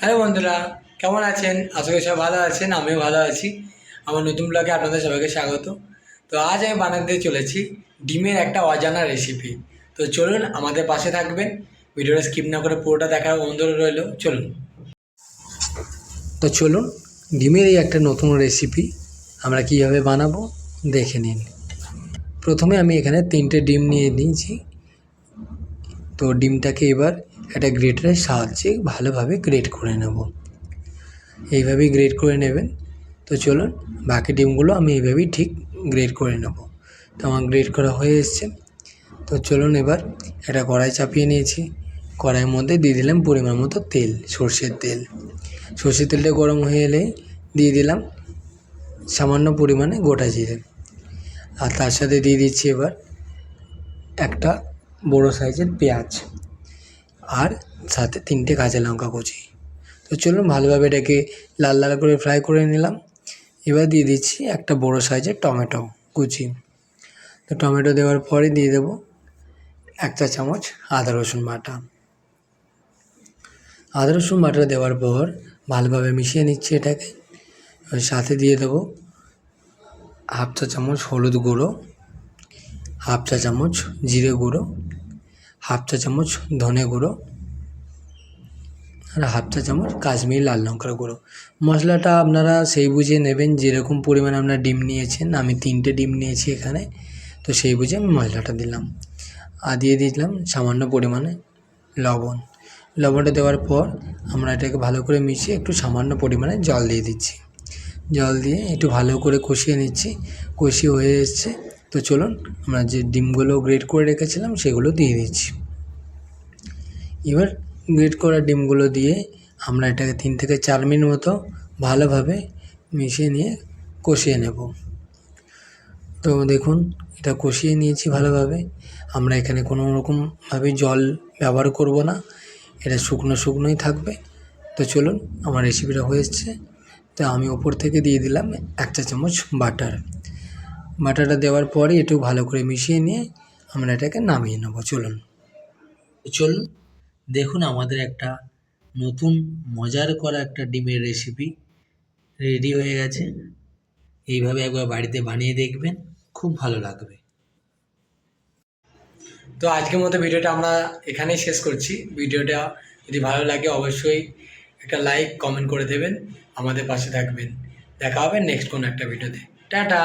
Hello বন্ধুরা, কেমন আছেন? আশা করি সবাই ভালো আছেন, আমিও ভালো আছি। আমার নতুন ব্লগে আপনাদের সবাইকে স্বাগত। তো আজ আমি বানাতে চলেছি ডিমের একটা অজানা রেসিপি তো চলুন আমাদের পাশে থাকবেন। ভিডিওটা স্কিপ না করে পুরোটা দেখার অনুরোধ রইল। চলুন। তো চলুন, ডিমের এই একটা নতুন রেসিপি আমরা কীভাবে বানাবো দেখে নিন। প্রথমে আমি এখানে তিনটে ডিম নিয়ে নিয়েছি। তো ডিমটাকে এবার একটা গ্রেটারের সাহায্যে ভালোভাবে গ্রেট করে নেব। এইভাবেই গ্রেট করে নেবেন। তো চলুন, বাকি ডিমগুলো আমি এইভাবেই ঠিক গ্রেট করে নেব। তো আমার গ্রেট করা হয়ে এসছে। তো চলুন এবার একটা কড়াই চাপিয়ে নিয়েছি। কড়াইয়ের মধ্যে দিয়ে দিলাম পরিমাণ মতো তেল, সর্ষের তেল। সর্ষের তেলটা গরম হয়ে এলে দিয়ে দিলাম সামান্য পরিমাণে গোটা জিরে। আর তার সাথে দিয়ে দিচ্ছি এবার একটা বড় সাইজের পেঁয়াজ। আর সাথে তিনটে কাঁচা লঙ্কা কুচি। তো চলুন ভালোভাবে এটাকে লাল লাল করে ফ্রাই করে নিলাম। এবার দিয়ে দিচ্ছি একটা বড় সাইজের টমেটো কুচি। তো টমেটো দেওয়ার পরে দিয়ে দেবো এক চা চামচ আদা রসুন বাটা। আদা রসুন বাটা দেওয়ার পর ভালোভাবে মিশিয়ে নিচ্ছি এটাকে। সাথে দিয়ে দেবো হাফ চা চামচ হলুদ গুঁড়ো, হাফ চা চামচ জিরে গুঁড়ো হাফ চা চামচ ধনে গুঁড়ো আর হাফ চা চামচ কাশ্মীরি লাল লঙ্কার গুঁড়ো। মশলাটা আপনারা সেই বুঝে নেবেন যেরকম পরিমাণে আপনারা ডিম নিয়েছেন। আমি তিনটে ডিম নিয়েছি এখানে, তো সেই বুঝে আমি মশলাটা দিলাম। আর দিয়ে দিলাম সামান্য পরিমাণে লবণ। লবণটা দেওয়ার পর আমরা এটাকে ভালো করে মিশিয়ে একটু সামান্য পরিমাণে জল দিয়ে দিচ্ছি। জল দিয়ে একটু ভালো করে কষিয়ে নিচ্ছি। কষিয়ে হয়ে এসছে তো চলুন, আমরা যে ডিমগুলো গ্রেড করে রেখেছিলাম সেগুলো দিয়ে দিচ্ছি। এবার গ্রেড করা ডিমগুলো দিয়ে আমরা এটাকে তিন থেকে চার মিনিট মতো ভালোভাবে মিশিয়ে নিয়ে কষিয়ে নেব। তো দেখুন, এটা কষিয়ে নিয়েছি ভালোভাবে। আমরা এখানে কোনো রকমভাবে জল ব্যবহার করব না, এটা শুকনো শুকনোই থাকবে। তো চলুন, আমার রেসিপিটা হয়ে এসছে। তো আমি ওপর থেকে দিয়ে দিলাম এক চা চামচ বাটার বাটারটা দেওয়ার পরে একটু ভালো করে মিশিয়ে নিয়ে আমরা এটাকে নামিয়ে নেব, চলুন। চলুন, দেখুন আমাদের একটা নতুন মজার করা একটা ডিমের রেসিপি রেডি হয়ে গেছে। এইভাবে একবার বাড়িতে বানিয়ে দেখবেন, খুব ভালো লাগবে। তো আজকের মতো ভিডিওটা আমরা এখানেই শেষ করছি। ভিডিওটা যদি ভালো লাগে অবশ্যই একটা লাইক কমেন্ট করে দেবেন, আমাদের পাশে থাকবেন। দেখা হবে নেক্সট কোনো একটা ভিডিওতে। টাটা!